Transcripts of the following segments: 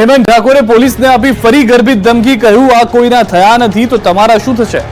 હેમંત ઠાકોરે પોલીસને આપી ફરી ગર્ભિત ધમકી કહ્યું આ કોઈના થયા નથી તો તમારા શું થશે?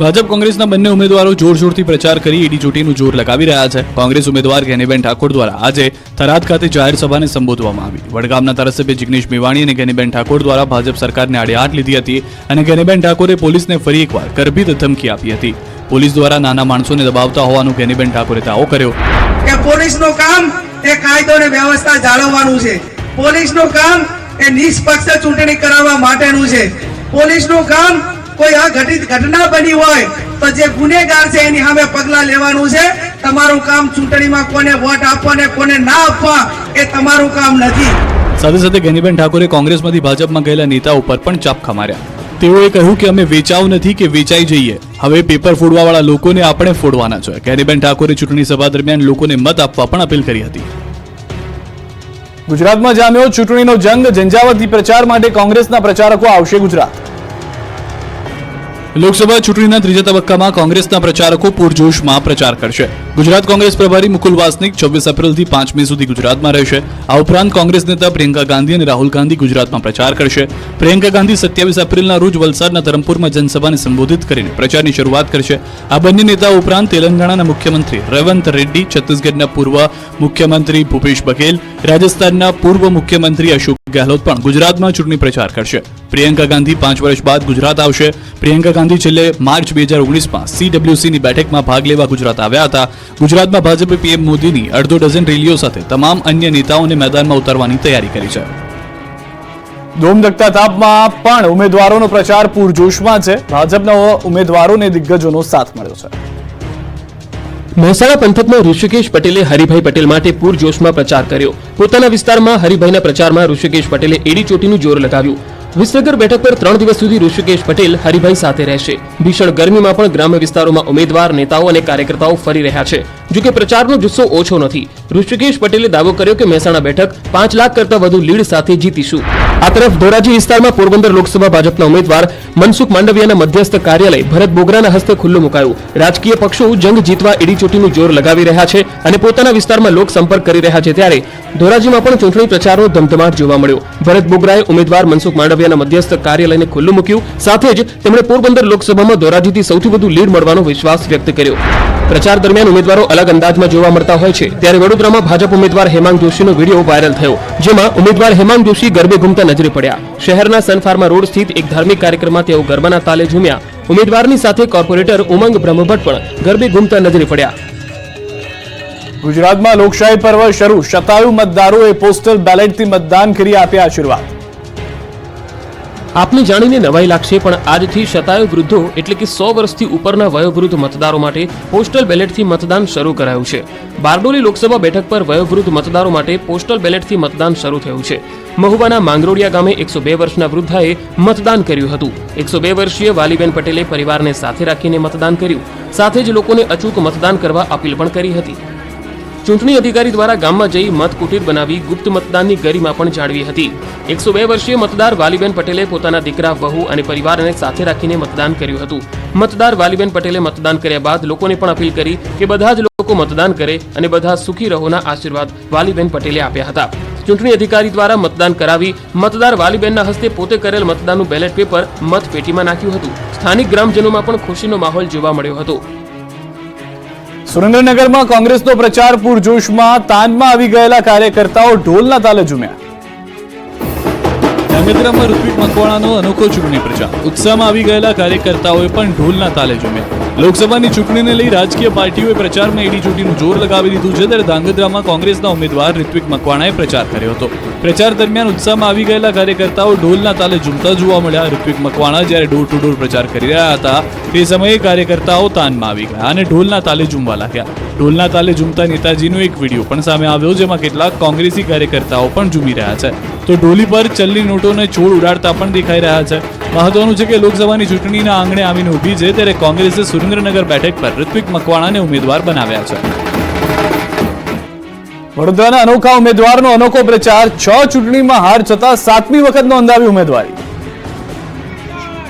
ભાજપ કોંગ્રેસના બંને ઉમેદવારો જોરશોરથી પ્રચાર કરી ઈડી ચોટીનું જોર લગાવી રહ્યા છે. કોંગ્રેસ ઉમેદવાર ગેનીબેન ઠાકોર દ્વારા આજે થરાદ ખાતે જાહેર સભાને સંબોધવામાં આવી. વડગામના ધારાસભ્ય જિગ્નેશ મેવાણી અને ગેનીબેન ઠાકોર દ્વારા ભાજપ સરકારને આડે હાથ લીધી હતી અને ગેનીબેન ઠાકોરે પોલીસને ફરી એકવાર ગર્ભિત ધમકી આપી હતી. પોલીસ દ્વારા નાના માણસોને દબાવતા હોવાનું ગેનીબેન ઠાકોરે દાવો કર્યો. કે પોલીસનું કામ એ કાયદો અને વ્યવસ્થા જાળવવાનું છે. પોલીસનું કામ એ નિષ્પક્ષ ચૂંટણી કરાવવા માટેનું છે. પોલીસનું કામ કોઈ અઘટિત ઘટના બની હોય તો જે ગુનેગાર છે એની સામે પગલાં લેવાનું છે. તમારું કામ ચૂંટણીમાં કોને વોટ આપવા ને કોને ના આપવા એ તમારું કામ નથી. સાથે સાથે ગેનીબેન ઠાકોરે કોંગ્રેસમાંથી ભાજપમાં ગયેલા નેતા ઉપર પણ ચાપખા માર્યા તેઓએ કહ્યું કે અમે વેચાવ નથી કે વેચાઈ જઈએ. હવે પેપર ફોડવાવાળા લોકોને આપણે ફોડવાના છે. ગેનીબેન ઠાકોરે ચૂંટણી સભા દરમિયાન લોકોને મત આપવા પણ અપીલ કરી હતી. ગુજરાતમાં જામ્યો ચૂંટણીનો જંગ ઝંઝાવતી પ્રચાર માટે કોંગ્રેસના પ્રચારકો આવશે ગુજરાત. લોકસભા ચૂંટણીના ત્રીજા તબક્કામાં કોંગ્રેસના પ્રચારકો પૂરજોશમાં પ્રચાર કરશે. ગુજરાત કોંગ્રેસ પ્રભારી મુકુલ વાસનિક છવ્વીસ એપ્રિલથી પાંચ મે સુધી ગુજરાતમાં રહેશે. આ ઉપરાંત કોંગ્રેસ નેતા પ્રિયંકા ગાંધી અને રાહુલ ગાંધી ગુજરાતમાં પ્રચાર કરશે. પ્રિયંકા ગાંધી સત્યાવીસ એપ્રિલના રોજ વલસાડના ધરમપુરમાં જનસભાને સંબોધિત કરીને પ્રચારની શરૂઆત કરશે. આ બંને નેતાઓ ઉપરાંત તેલંગાણાના મુખ્યમંત્રી રેવંત રેડ્ડી, છત્તીસગઢના પૂર્વ મુખ્યમંત્રી ભૂપેશ બઘેલ, રાજસ્થાનના પૂર્વ મુખ્યમંત્રી અશોક ગેહલોત પણ ગુજરાતમાં ચૂંટણી પ્રચાર કરશે. પ્રિયંકા ગાંધી પાંચ વર્ષ બાદ ગુજરાત આવશે. પ્રિયંકા ગાંધી છેલ્લે માર્ચ બે હજાર ઓગણીસમાં સીડબ્લ્યુસીની બેઠકમાં ભાગ લેવા ગુજરાત આવ્યા હતા. ગુજરાતમાં ભાજપે પીએમ મોદીની અડધો ડઝન રેલીઓ સાથે તમામ અન્ય નેતાઓને મેદાનમાં ઉતારવાની તૈયારી કરી છે. ધોમધકતા તાપમાં પણ ઉમેદવારોનો પ્રચાર પૂરજોશમાં છે. ભાજપના ઉમેદવારોને દિગ્ગજોનો સાથ મળ્યો છે. મહેસાણા પંથકમાં ઋષિકેશ પટેલે હરિભાઈ પટેલ માટે પૂરજોશમાં પ્રચાર કર્યો. પોતાના વિસ્તારમાં હરિભાઈના પ્રચારમાં ઋષિકેશ પટેલે એડી ચોટીનું જોર લગાવ્યું. વિસનગર બેઠક પર ત્રણ દિવસ સુધી ઋષિકેશ પટેલ, હરિભાઈ સાથે રહેશે. ભીષણ ગરમીમાં પણ ગ્રામ્ય વિસ્તારોમાં ઉમેદવાર, નેતાઓ અને કાર્યકર્તાઓ ફરી રહ્યા છે. જોકે પ્રચારનો જુસ્સો ઓછો નથી. ઋષિકેશ પટેલે દાવો કર્યો કે મહેસાણા બેઠક પાંચ લાખ કરતા વધુ લીડ સાથે જીતીશું. આ તરફ ધોરાજી વિસ્તારમાં પોરબંદર લોકસભા ભાજપના ઉમેદવાર મનસુખ માંડવિયાના મધ્યસ્થ કાર્યાલય ભરત બોગરાના હસ્તે ખુલ્લું મુકાયું. રાજકીય પક્ષો જંગ જીતવા એડી ચોટીનું જોર લગાવી રહ્યા છે અને પોતાના વિસ્તારમાં લોક સંપર્ક કરી રહ્યા છે ત્યારે ધોરાજીમાં પણ ચૂંટણી પ્રચારનો ધમધમાટ જોવા મળ્યો. ભરત બોગરાએ ઉમેદવાર મનસુખ માંડવિયાના મધ્યસ્થ કાર્યાલયને ખુલ્લું મૂક્યું. સાથે જ તેમણે પોરબંદર લોકસભામાં ધોરાજીથી સૌથી વધુ લીડ મળવાનો વિશ્વાસ વ્યક્ત કર્યો. પ્રચાર દરમિયાન ઉમેદવારો અલગ અંદાજમાં જોવા મળતા હોય છે. ત્યારે વડોદરામાં ભાજપ ઉમેદવાર હેમાંગ જોશીનો વીડિયો વાયરલ થયો, જેમાં ઉમેદવાર હેમાંગ જોશી ગરબે ઘૂમતા નજરે પડ્યા. શહેરના સનફાર્મા રોડ સ્થિત એક ધાર્મિક કાર્યક્રમમાં તેઓ ગરબાના તાલે ઝૂમ્યા. ઉમેદવારની સાથે કોર્પોરેટર ઉમંગ બ્રહ્મભટ્ટ પણ ગરબે ઘૂમતા નજરે પડ્યા. ગુજરાતમાં લોકશાહી પર્વ શરૂ. શતાયુ મતદારોએ પોસ્ટલ બેલેટથી મતદાન કરી આપ્યા આશીર્વાદ. આપને જાણીને નવાઈ લાગશે, પણ આજથી શતાયુ વૃદ્ધો, એટલે કે સો વર્ષથી ઉપરના વયોવૃદ્ધ મતદારો માટે પોસ્ટલ બેલેટથી મતદાન શરૂ કરાયું છે. બારડોલી લોકસભા બેઠક પર વયોવૃદ્ધ મતદારો માટે પોસ્ટલ બેલેટથી મતદાન શરૂ થયું છે. મહુવાના માંગરોડિયા ગામે એકસો બે વર્ષના વૃદ્ધાએ મતદાન કર્યું હતું. એકસો બે વર્ષીય વાલીબેન પટેલે પરિવારને સાથે રાખીને મતદાન કર્યું. સાથે જ લોકોને અચૂક મતદાન કરવા અપીલ પણ કરી હતી. ચૂંટણી અધિકારી દ્વારા ગામમાં જઈ મત કુટીર બનાવી ગુપ્ત મતદાનની ગરિમા પણ જાળવી હતી. એકસો બે વર્ષીય મતદાર વાલીબેન પટેલે પોતાના દીકરા, વહુ અને પરિવારને સાથે રાખીને મતદાન કર્યું હતું. મતદાર વાલીબેન પટેલે મતદાન કર્યા બાદ લોકોને પણ અપીલ કરી કે બધા જ લોકો મતદાન કરે અને બધા સુખી રહોના આશીર્વાદ વાલીબેન પટેલે આપ્યા હતા. ચૂંટણી અધિકારી દ્વારા મતદાન કરાવી મતદાર વાલીબેનના હસ્તે પોતે કરેલ મતદાનનું બેલેટ પેપર મતપેટીમાં નાખ્યું હતું. સ્થાનિક ગ્રામજનોમાં પણ ખુશીનો માહોલ જોવા મળ્યો હતો. સુરેન્દ્રનગરમાં કોંગ્રેસનો પ્રચાર પૂરજોશમાં તાનમાં આવી ગયેલા કાર્યકર્તાઓ ઢોલના તાલે ઝૂમ્યા. ધાંગધ્રામાં ઋત્વિક મકવાણાનો અનોખો ચૂંટણી પ્રચાર. ઉત્સાહમાં આવી ગયેલા કાર્યકર્તાઓએ પણ ઢોલના તાલે ઝૂમ્યા. લોકસભાની ચૂંટણીને લઈ રાજકીય પાર્ટીઓએ પ્રચારમાં એડી ચૂંટીનું જોર લગાવી દીધું છે, ત્યારે ધાંગધ્રામાં કોંગ્રેસના ઉમેદવાર ઋત્વિક મકવાણાએ પ્રચાર કર્યો હતો. પ્રચાર દરમિયાન ઉત્સાહમાં આવી ગયેલા કાર્યકર્તાઓ ઢોલના તાલે ઝૂમતા જોવા મળ્યા. ઋત્વિક મકવાણા જ્યારે ડોર ટુ ડોર પ્રચાર કરી રહ્યા હતા, તે સમયે કાર્યકર્તાઓ તાનમાં આવી ગયા અને ઢોલના તાલે ઝૂમવા લાગ્યા. ઢોલના તાલે ઝૂમતા નેતાજીનો એક વીડિયો પણ સામે આવ્યો, જેમાં કેટલાક કોંગ્રેસી કાર્યકર્તાઓ પણ ઝૂમી રહ્યા છે. તો ડોલી પર ચલની નોટોને છોડ ઉડાડતા પણ દેખાઈ રહ્યા છે. મહત્વનું છે કે લોકસભાની ચૂંટણીના આંગણે આવીને ઊભી છે, ત્યારે કોંગ્રેસે સુરેન્દ્રનગર બેઠક પર ઋત્વિક મકવાણાને ઉમેદવાર બનાવ્યા છે. વડોદરાના અનોખા ઉમેદવારનો અનોખો પ્રચાર, છ ચૂંટણીમાં હાર છતાં સાતમી વખત નોંધાવી ઉમેદવારી.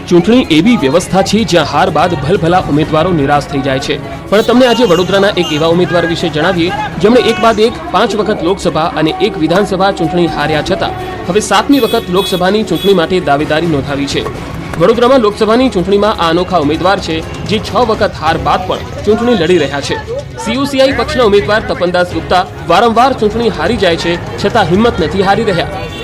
ચૂંટણી એવી વ્યવસ્થા છે જ્યાં હાર બાદ ભલભલા ઉમેદવારો નિરાશ થઈ જાય છે. પણ તમને આજે વડોદરાના એક એવા ઉમેદવાર વિશે જણાવીએ, જેમણે એક બાદ એક પાંચ વખત લોકસભા અને એક વિધાનસભા ચૂંટણી હાર્યા છતાં, હવે સાતમી વખત લોકસભાની ચૂંટણી માટે દાવેદારી નોંધાવી છે. વડોદરામાં લોકસભાની ચૂંટણીમાં આ અનોખા ઉમેદવાર છે, જે છ વખત હાર બાદ પણ ચૂંટણી લડી રહ્યા છે. સીયુસીઆઈ પક્ષના ઉમેદવાર તપનદાસ ગુપ્તા વારંવાર ચૂંટણી હારી જાય છે, છતાં હિંમત નથી હારી રહ્યા.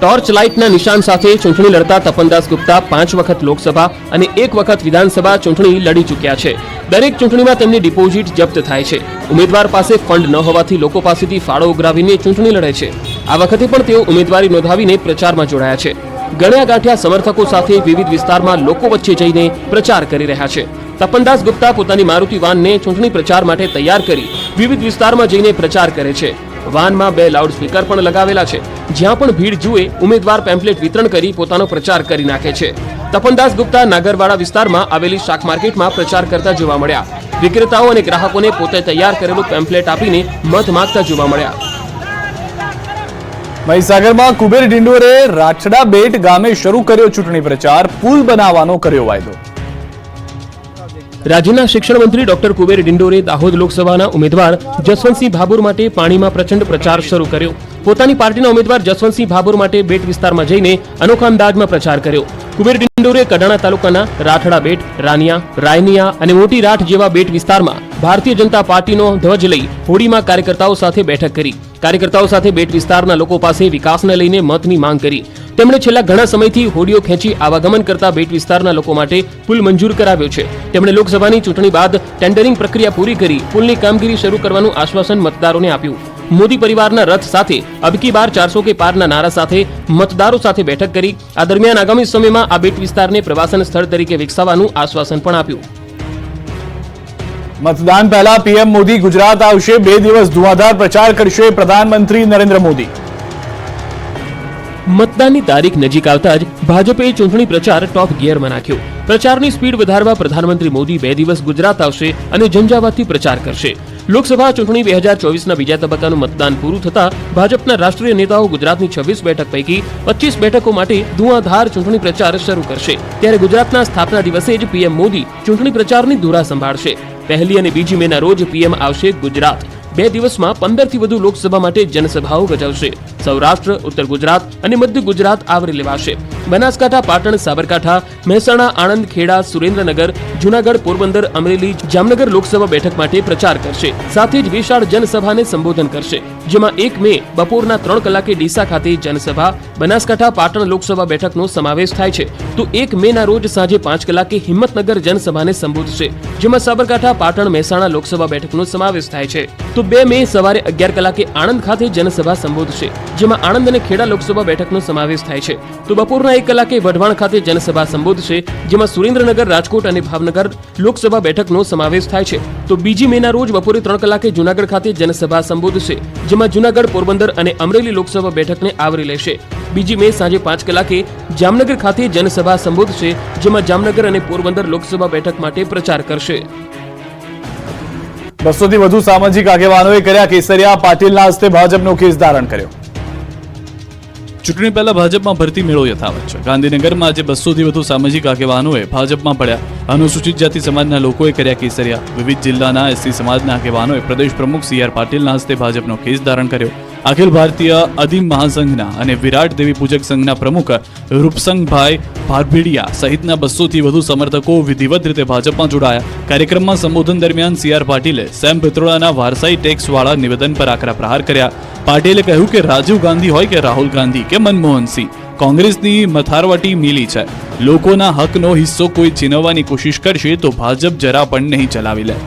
ટોર્ચ લાઇટના નિશાન સાથે ચૂંટણી લડતા તપનદાસ ગુપ્તા પાંચ વખત લોકસભા અને એક વખત વિધાનસભા ચૂંટણી લડી ચૂક્યા છે. દરેક ચૂંટણીમાં તેમની ડિપોઝિટ જપ્ત થાય છે. ઉમેદવાર પાસે ફંડ ન હોવાથી લોકો પાસેથી ફાળો ઉઘરાવીને ચૂંટણી લડે છે. આ વખતે પણ તેઓ ઉમેદવારી નોંધાવીને પ્રચારમાં જોડાયા છે. ગણ્યા ગાંઠ્યા સમર્થકો સાથે વિવિધ વિસ્તારમાં લોકો વચ્ચે જઈને પ્રચાર કરી રહ્યા છે. તપનદાસ ગુપ્તા પોતાની મારુતિ વાનને ચૂંટણી પ્રચાર માટે તૈયાર કરી વિવિધ વિસ્તારમાં જઈને પ્રચાર કરે છે. વાનમાં બે લાઉડ સ્પીકર પણ લગાવેલા છે, જ્યાં પણ ભીડ જુએ, ઉમેદવાર પેમ્પલેટ વિતરણ કરી પોતાનો પ્રચાર કરી નાખે છે. તપનદાસ ગુપ્તા નાગરવાડા વિસ્તારમાં આવેલી શાક માર્કેટમાં પ્રચાર કરતા જોવા મળ્યા. વિક્રેતાઓ અને ગ્રાહકોને પોતે તૈયાર કરેલું પેમ્પલેટ આપીને મત માગતા જોવા મળ્યા. મહીસાગરમાં કુબેર ડિંડોરે રાઠડા બેટ ગામે શરૂ કર્યો ચૂંટણી પ્રચાર, પુલ બનાવવાનો કર્યો વાયદો. રાજ્યના શિક્ષણ ડોક્ટર કુબેર ડિંડોરે દાહોદ લોકસભાના ઉમેદવાર જસવંતસિંહ ભાભોર માટે પાણીમાં પ્રચંડ પ્રચાર શરૂ કર્યો. પોતાની પાર્ટીના ઉમેદવાર જસવંતસિંહ ભાભોર માટે બેટ વિસ્તારમાં જઈને અનોખા અંદાજમાં પ્રચાર કર્યો. કુબેર ડિંડોરે કડાણા તાલુકાના રાઠડા બેટ, રાનિયા, રાયનિયા અને મોટી રાઠ જેવા બેટ વિસ્તારમાં ભારતીય જનતા પાર્ટીનો ધ્વજ લઈ હોડીમાં કાર્યકર્તાઓ સાથે બેઠક કરી. કાર્યકર્તાઓ સાથે બેટ વિસ્તારના લોકો પાસે વિકાસને લઈને મતની માંગ કરી. તેમણે છેલ્લા ઘણા સમયથી હોડીઓ ખેંચી આવાગમન કરતા બેટ વિસ્તારના લોકો માટે પુલ મંજૂર કરાવ્યો છે. તેમણે લોકસભાની ચૂંટણી બાદ ટેન્ડરિંગ પ્રક્રિયા પૂરી કરી પુલની કામગીરી શરૂ કરવાનું આશ્વાસન મતદારોને આપ્યું. મોદી પરિવારના રથ સાથે અબકી બાર ચારસો કે પારના નારા સાથે મતદારો સાથે બેઠક કરી. આ દરમિયાન આગામી સમયમાં આ બેટ વિસ્તારને પ્રવાસન સ્થળ તરીકે વિકસાવવાનું આશ્વાસન પણ આપ્યું. મતદાન પહેલા પીએમ મોદી ગુજરાત આવશે. બે દિવસ ધુઆધાર પ્રચાર કરશે પ્રધાનમંત્રી નરેન્દ્ર મોદી. મતદાનની તારીખ નજીક આવતા જ ભાજપે ચૂંટણી પ્રચાર ટોપ ગિયરમાં નાખ્યો પ્રચારની સ્પીડ વધારવા પ્રધાનમંત્રી મોદી બે દિવસ ગુજરાત આવશે અને ઝંઝાવાતથી પ્રચાર કરશે. લોકસભા ચૂંટણી બે હજાર ચોવીસના બીજા તબક્કાનું મતદાન પૂરું થતા ભાજપના રાષ્ટ્રીય નેતાઓ ગુજરાતની છવ્વીસ બેઠક પૈકી પચીસ બેઠકો માટે ધુઆધાર ચૂંટણી પ્રચાર શરૂ કરશે. ત્યારે ગુજરાતના સ્થાપના દિવસે જ પીએમ મોદી ચૂંટણી પ્રચારની ધુરા સંભાળશે. પહેલી અને બીજી મેના રોજ પીએમ આવશે ગુજરાત. બે દિવસમાં પંદરથી વધુ લોકસભા માટે જનસભાઓ ગજવશે સૌરાષ્ટ્ર, ઉત્તર ગુજરાત અને મધ્ય ગુજરાત આવરી લેવાશે. બનાસકાંઠા, પાટણ, સાબરકાંઠા, મહેસાણા, આણંદ, ખેડા, સુરેન્દ્રનગર, જુનાગઢ, પોરબંદર, અમરેલી, જામનગર લોકસભા બેઠક માટે પ્રચાર કરશે. સાથે જ વિશાળ જનસભાને સંબોધન કરશે. જેમાં એક મે બપોરના ત્રણ કલાકે ડીસા ખાતે જનસભા, બનાસકાંઠા, પાટણ લોકસભા બેઠકનો સમાવેશ થાય છે. તો એક મે ના રોજ સાંજે પાંચ કલાકે હિંમતનગર જનસભાને સંબોધશે, જેમાં સાબરકાંઠા, પાટણ, મહેસાણા લોકસભા બેઠકનો સમાવેશ થાય છે. તો બે મે સવારે અગિયાર કલાકે આણંદ ખાતે જનસભા સંબોધશે, જેમાં આણંદ અને ખેડા લોકસભા બેઠકનો સમાવેશ થાય છે. તો બપોરના એક કલાકે વઢવાણ ખાતે જનસભા સંબોધશે, જેમાં સુરેન્દ્રનગર, રાજકોટ અને ભાવનગર લોકસભા બેઠકનો સમાવેશ થાય છે. તો બીજી મેના રોજ બપોરે ત્રણ કલાકે જુનાગઢ ખાતે જનસભા સંબોધશે, જેમાં જુનાગઢ, પોરબંદર અને અમરેલી લોકસભા બેઠકને આવરી લેશે. બીજી મે સાંજે પાંચ કલાકે જામનગર ખાતે જનસભા સંબોધશે, જેમાં જામનગર અને પોરબંદર લોકસભા બેઠક માટે પ્રચાર કરશે. બસોથી વધુ સામાજિક આગેવાનોએ કર્યા કેસરિયા, પાટીલના હસ્તે ભાજપનો કેસ ધારણ કર્યો. ચૂંટણી પહેલા ભાજપમાં ભરતી મેળો યથાવત છે. ગાંધીનગરમાં આજે બસોથી વધુ સામાજિક આગેવાનોએ ભાજપમાં પડ્યા. અનુસૂચિત જાતિ સમાજના લોકોએ કર્યા કેસરિયા. વિવિધ જિલ્લાના એસસી સમાજના આગેવાનોએ પ્રદેશ પ્રમુખ સી આર પાટીલના હસ્તે ભાજપનો કેસ ધારણ કર્યો. અખિલ ભારતીય અધિમ મહાસંઘના અને વિરાટ દેવી પૂજક સંઘના પ્રમુખ રૂપસંગભાઈ ભારભીડિયા સહિતના બસોથી વધુ સમર્થકો વિધિવત રીતે ભાજપમાં જોડાયા. કાર્યક્રમમાં સંબોધન દરમિયાન સી આર પાટીલે સેમ પિત્રોડાના વારસાઈ ટેક્સવાળા નિવેદન પર આકરા પ્રહાર કર્યા. પાટીલે કહ્યું કે રાજીવ ગાંધી હોય કે રાહુલ ગાંધી કે મનમોહનસિંહ કોંગ્રેસની મથારવટી મિલી છે. લોકોના હકનો હિસ્સો કોઈ છીનવવાની કોશિશ કરશે તો ભાજપ જરા પણ નહીં ચલાવી લે.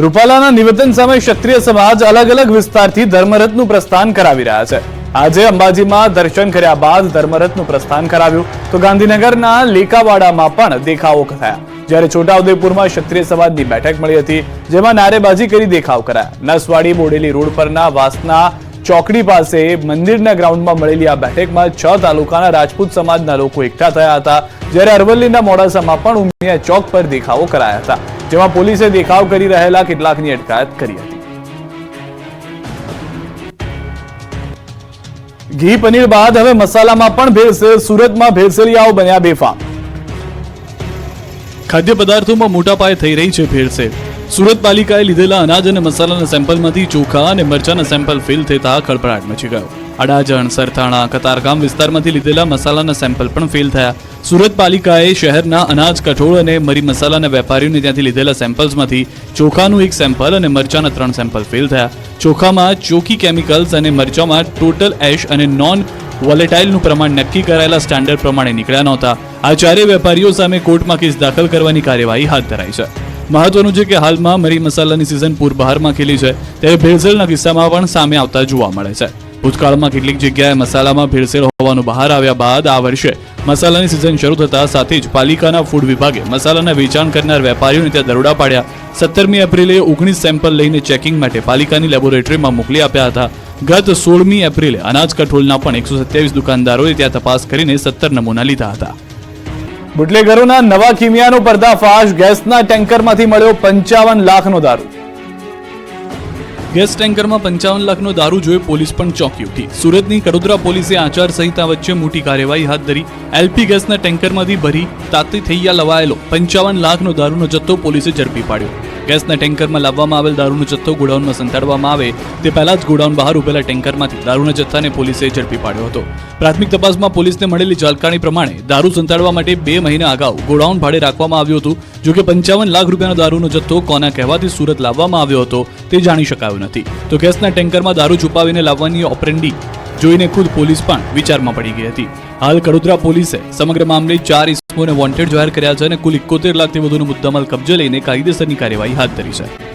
રૂપાલાના નિવેદન સામે ક્ષત્રિય સમાજ અલગ અલગ વિસ્તારથી ધર્મરથનું પ્રસ્થાન કરાવી રહ્યા છે. આજે અંબાજીમાં દર્શન કર્યા બાદ ધર્મરથનું પ્રસ્થાન કરાવ્યું. તો ગાંધીનગરના લેકાવાડામાં પણ દેખાવો થયા જ્યારે છોટાઉદેપુરમાં ક્ષત્રિય સમાજની બેઠક મળી હતી, જેમાં નારેબાજી કરી દેખાવ કરાયા. નસવાડી બોડેલી રોડ પરના વાસના ચોકડી પાસે મંદિરના ગ્રાઉન્ડમાં મળેલી આ બેઠકમાં છ તાલુકાના રાજપૂત સમાજના લોકો એકઠા થયા હતા, જ્યારે અરવલ્લીના મોડાસામાં પણ ઉમિયા ચોક પર દેખાવો કરાયા હતા. જેમાં પોલીસે દેખાવ કરી રહેલા કેટલાકની અટકાયત કરી હતી. ઘી, પનીર બાદ હવે મસાલામાં પણ ભેળસેળ, સુરતમાં ભેળસેળિયાઓ બન્યા બેફામ. ખાદ્ય પદાર્થોમાં મોટા પાયે થઈ રહી છે ભેળસેળ. સુરત પાલિકાએ લીધેલા અનાજ અને મસાલાના સેમ્પલમાંથી ચોખા અને મરચાના સેમ્પલ ફેલ થતા ખળભળાટ મચી ગયો. અડાજણ, સરથાણા, કતારગામ વિસ્તારમાંથી લીધેલા મસાલાના સેમ્પલ પણ ફેલ થયા. સુરત પાલિકાએ શહેરના અનાજ, કઠોળ અને મરી મસાલાના વેપારીઓને ત્યાંથી લીધેલા સેમ્પલ્સમાંથી ચોખાનું એક સેમ્પલ અને મરચાના ત્રણ સેમ્પલ ફેલ થયા. ચોખામાં ચોખી કેમિકલ્સ અને મરચામાં ટોટલ એશ અને નોન વોલેટાઇલનું પ્રમાણ નક્કી કરાયેલા સ્ટાન્ડર્ડ પ્રમાણે નીકળ્યા નહોતા. આ ચારેય વેપારીઓ સામે કોર્ટમાં કેસ દાખલ કરવાની કાર્યવાહી હાથ ધરાઈ છે. મહત્વનું છે કે હાલમાં મરી મસાલાની સિઝન પૂરબહારમાં ખીલી છે. ત્યારે ભેળસેળના કિસ્સામાં પણ સામે આવતા જોવા મળે છે. ભૂતકાળમાં કેટલીક જગ્યાએ મસાલામાં ભેળસેળ હોવાનું બહાર આવ્યા બાદ આ વર્ષે મસાલાની સિઝન શરૂ થતા સાથે જ પાલિકાના ફૂડ વિભાગે મસાલાના વેચાણ કરનાર વેપારીઓને ત્યાં દરોડા પાડ્યા. સત્તરમી એપ્રિલે ઓગણીસ સેમ્પલ લઈને ચેકિંગ માટે પાલિકાની લેબોરેટરીમાં મોકલી આપ્યા હતા. ગત સોળમી એપ્રિલે અનાજ કઠોળના પણ એકસો સત્યાવીસ દુકાનદારોએ ત્યાં તપાસ કરીને સત્તર નમૂના લીધા હતા. બુટલેગરોના નવા કિમિયાનો પર્દાફાશ ગેસના ટેન્કરમાંથી મળ્યો પંચાવન લાખનો દારૂ. ગેસ ટેન્કરમાં પંચાવન લાખનો દારૂ જોઈ પોલીસ પણ ચોંકી ઉઠી. સુરતની કડોદરા પોલીસે આચાર સંહિતા વચ્ચે મોટી કાર્યવાહી હાથ ધરી. એલપી ગેસના ટેન્કરમાંથી ભરી તાતી થૈયા લવાયેલો પંચાવન લાખનો દારૂનો જથ્થો પોલીસે ઝડપી પાડ્યો. ગેસના ટેન્કરમાં લાવવામાં આવેલ દારૂનો જથ્થો ગોડાઉનમાં સંતાડવામાં આવે તે પહેલા જ ગોડાઉન બહાર ઉભેલા ટેન્કરમાંથી દારૂના જથ્થાને પોલીસે ઝડપી પાડ્યો હતો. પ્રાથમિક તપાસમાં પોલીસને મળેલી જાણકારી પ્રમાણે દારૂ સંતાડવા માટે બે મહિના અગાઉ ગોડાઉન ભાડે રાખવામાં આવ્યું હતું જો કે પંચાવન લાખ રૂપિયાનો દારૂનો જથ્થો કોના કહેવાથી સુરત લાવવામાં આવ્યો હતો તે જાણી શકાયું નથી. તો ગેસના ટેન્કરમાં દારૂ છુપાવીને લાવવાની ઓપરેન્ડી જોઈને ખુદ પોલીસ પણ વિચારમાં પડી ગઈ હતી. હાલ કડોદરા પોલીસે સમગ્ર મામલે ચાર ઇસમોને વોન્ટેડ જાહેર કર્યા છે અને કુલ એકોતેર લાખથી વધુનો મુદ્દામાલ કબજે લઈને કાયદેસરની કાર્યવાહી હાથ ધરી છે.